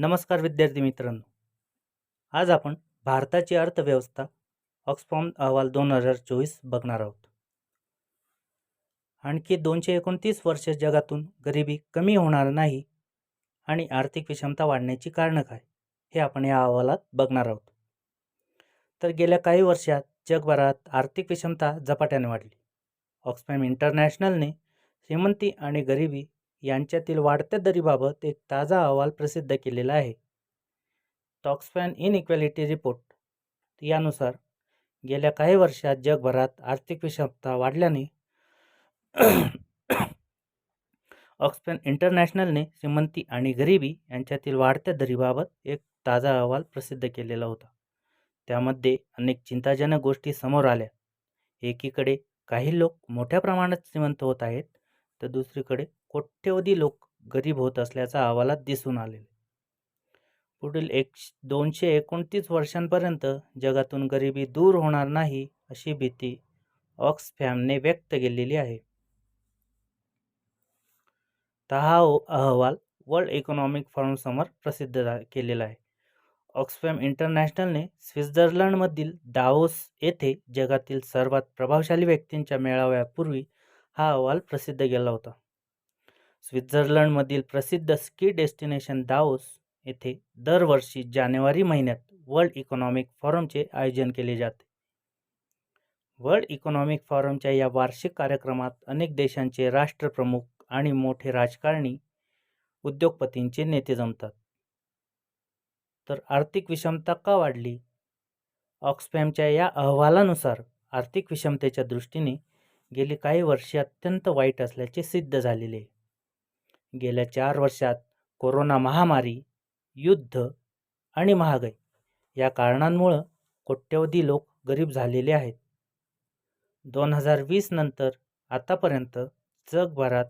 नमस्कार विद्यार्थी मित्रांनो. आज आपण भारताची अर्थव्यवस्था ऑक्सफॉर्म अहवाल दोन हजार चोवीस बघणार आहोत. आणखी दोनशे एकोणतीस वर्ष जगातून गरिबी कमी होणार नाही आणि आर्थिक विषमता वाढण्याची कारणं काय हे आपण या अहवालात बघणार आहोत. तर गेल्या काही वर्षात जगभरात आर्थिक विषमता झपाट्याने वाढली. ऑक्सफॅम इंटरनॅशनलने श्रीमंती आणि गरिबी यांच्यातील वाढत्या दरीबाबत एक ताजा अहवाल प्रसिद्ध केलेला आहे. Oxfam inequality report. यानुसार गेल्या काही वर्षात जगभरात आर्थिक विषमता वाढल्याने ऑक्सफॅन इंटरनॅशनलने श्रीमंती आणि गरिबी यांच्यातील वाढत्या दरीबाबत एक ताजा अहवाल प्रसिद्ध केलेला होता. त्यामध्ये अनेक चिंताजनक गोष्टी समोर आल्या. एकीकडे काही लोक मोठ्या प्रमाणात श्रीमंत होत आहेत तर दुसरीकडे कोट्यवधी लोक गरीब होत असल्याचा अहवालात दिसून आलेले पुढील एक दोनशे एकोणतीस वर्षांपर्यंत जगातून गरिबी दूर होणार नाही अशी भीती ऑक्सफॅमने व्यक्त केलेली आहे. तर हा अहवाल वर्ल्ड इकॉनॉमिक फोरमसमोर प्रसिद्ध केलेला आहे. ऑक्सफॅम इंटरनॅशनलने स्वित्झर्लंडमधील दाओस येथे जगातील सर्वात प्रभावशाली व्यक्तींच्या मेळाव्यापूर्वी हा अहवाल प्रसिद्ध केला होता. स्वित्झर्लंडमधील प्रसिद्ध स्की डेस्टिनेशन दाओस येथे दरवर्षी जानेवारी महिन्यात वर्ल्ड इकॉनॉमिक फॉरमचे आयोजन केले जाते. वर्ल्ड इकॉनॉमिक फॉरमच्या या वार्षिक कार्यक्रमात अनेक देशांचे राष्ट्रप्रमुख आणि मोठे राजकारणी उद्योगपतींचे नेते जमतात. तर आर्थिक विषमता का वाढली? ऑक्सफॅमच्या या अहवालानुसार आर्थिक विषमतेच्या दृष्टीने गेली काही वर्षे अत्यंत वाईट असल्याचे सिद्ध झालेले गेल्या चार वर्षात कोरोना महामारी युद्ध आणि महागाई या कारणांमुळं कोट्यवधी लोक गरीब झालेले आहेत. दोन हजार वीस नंतर आतापर्यंत जगभरात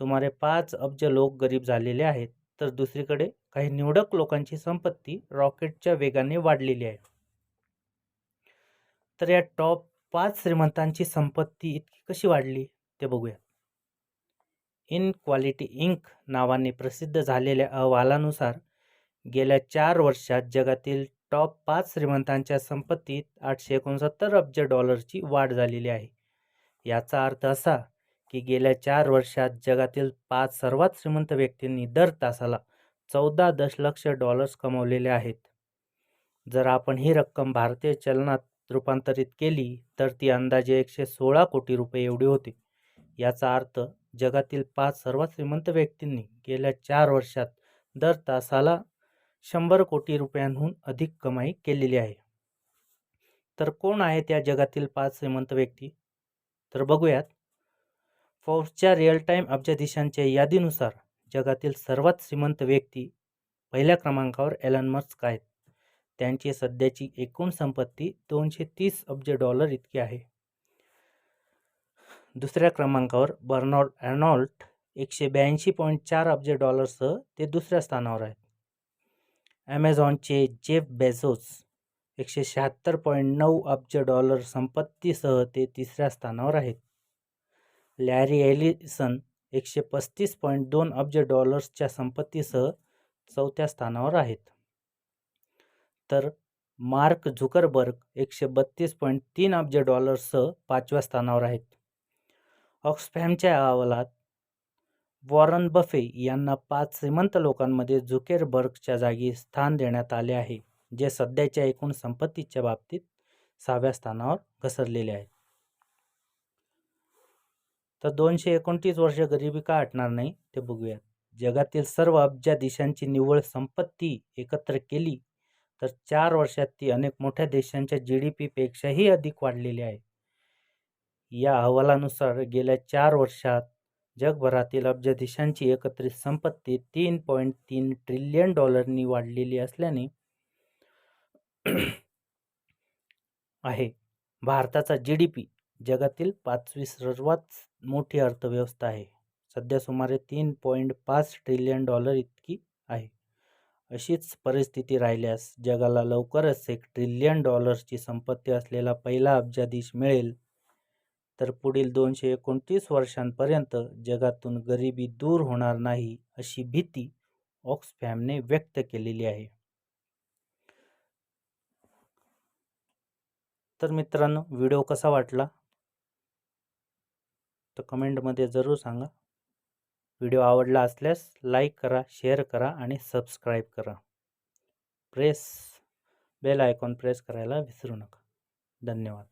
सुमारे पाच अब्ज लोक गरीब झालेले आहेत तर दुसरीकडे काही निवडक लोकांची संपत्ती रॉकेटच्या वेगाने वाढलेली आहे. तर या टॉप पाच श्रीमंतांची संपत्ती इतकी कशी वाढली ते बघूया. इन क्वालिटी इंक नावाने प्रसिद्ध झालेल्या अहवालानुसार गेल्या चार वर्षात जगातील टॉप पाच श्रीमंतांच्या संपत्तीत आठशे एकोणसत्तर अब्ज डॉलरची वाढ झालेली आहे. याचा अर्थ असा की गेल्या चार वर्षात जगातील पाच सर्वात श्रीमंत व्यक्तींनी दर तासाला चौदा दशलक्ष डॉलर्स कमवलेले आहेत. जर आपण ही रक्कम भारतीय चलनात रूपांतरित केली तर ती अंदाजे एकशे सोळा कोटी रुपये एवढी होती. याचा अर्थ जगातील पाच सर्वात श्रीमंत व्यक्तींनी गेल्या चार वर्षात दर तासाला शंभर कोटी रुपयांहून अधिक कमाई केलेली आहे. तर कोण आहेत त्या जगातील पाच श्रीमंत व्यक्ती? तर बघूयात. फोर्सच्या रिअल टाईम अब्जाधीशांच्या यादीनुसार जगातील सर्वात श्रीमंत व्यक्ती पहिल्या क्रमांकावर एलन मस्क आहेत. त्यांची सध्याची एकूण संपत्ती दोनशे तीस अब्ज डॉलर इतकी आहे. दुसऱ्या क्रमांकावर बर्नॉल्ड ॲनॉल्ट एकशे ब्याऐंशी पॉईंट चार अब्ज डॉलरसह ते दुसऱ्या स्थानावर आहेत. ॲमेझॉनचे जेफ बेझोस एकशे शहात्तर पॉईंट नऊ अब्ज डॉलर संपत्तीसह ते तिसऱ्या स्थानावर आहेत. लॅरी एलिसन एकशे पस्तीस पॉईंट दोन अब्ज डॉलर्सच्या संपत्तीसह चौथ्या स्थानावर आहेत. तर मार्क झुकरबर्ग एकशे बत्तीस पॉईंट तीन अब्ज डॉलर्ससह पाचव्या स्थानावर आहेत. ऑक्सफॅमच्या अहवालात वॉरन बफे यांना पाच श्रीमंत लोकांमध्ये झुकेरबर्गच्या जागी स्थान देण्यात आले आहे जे सध्याच्या एकूण संपत्तीच्या बाबतीत सहाव्या स्थानावर घसरलेले आहे तर दोनशे एकोणतीस वर्ष गरिबी का हटणार नाही ते बघूयात. जगातील सर्व अब्जाधीशांची निव्वळ संपत्ती एकत्र केली तर चार वर्षात ती अनेक मोठ्या देशांच्या जी डी पीपेक्षाही अधिक वाढलेली आहे. या अहवालानुसार गेल्या चार वर्षात जगभरातील अब्ज देशांची एकत्रित संपत्ती तीन पॉईंट तीन ट्रिलियन डॉलरनी वाढलेली असल्याने आहे. भारताचा जी डी पी जगातील पाचवी सर्वात मोठी अर्थव्यवस्था आहे. सध्या सुमारे तीन पॉईंट पाच ट्रिलियन डॉलर इतकी आहे. अशीच परिस्थिती राहिल्यास जगाला लवकरच एक ट्रिलियन डॉलर्सची संपत्ती असलेला पहिला अब्जाधीश मिळेल. तर पुढील दोनशे एकोणतीस वर्षांपर्यंत जगातून गरिबी दूर होणार नाही अशी भीती ऑक्सफॅमने व्यक्त केलेली आहे. तर मित्रांनो व्हिडिओ कसा वाटला? तर कमेंटमध्ये जरूर सांगा. व्हिडिओ आवडला असल्यास लाईक करा शेअर करा आणि सबस्क्राईब करा. प्रेस बेल आयकॉन प्रेस करायला विसरू नका. धन्यवाद.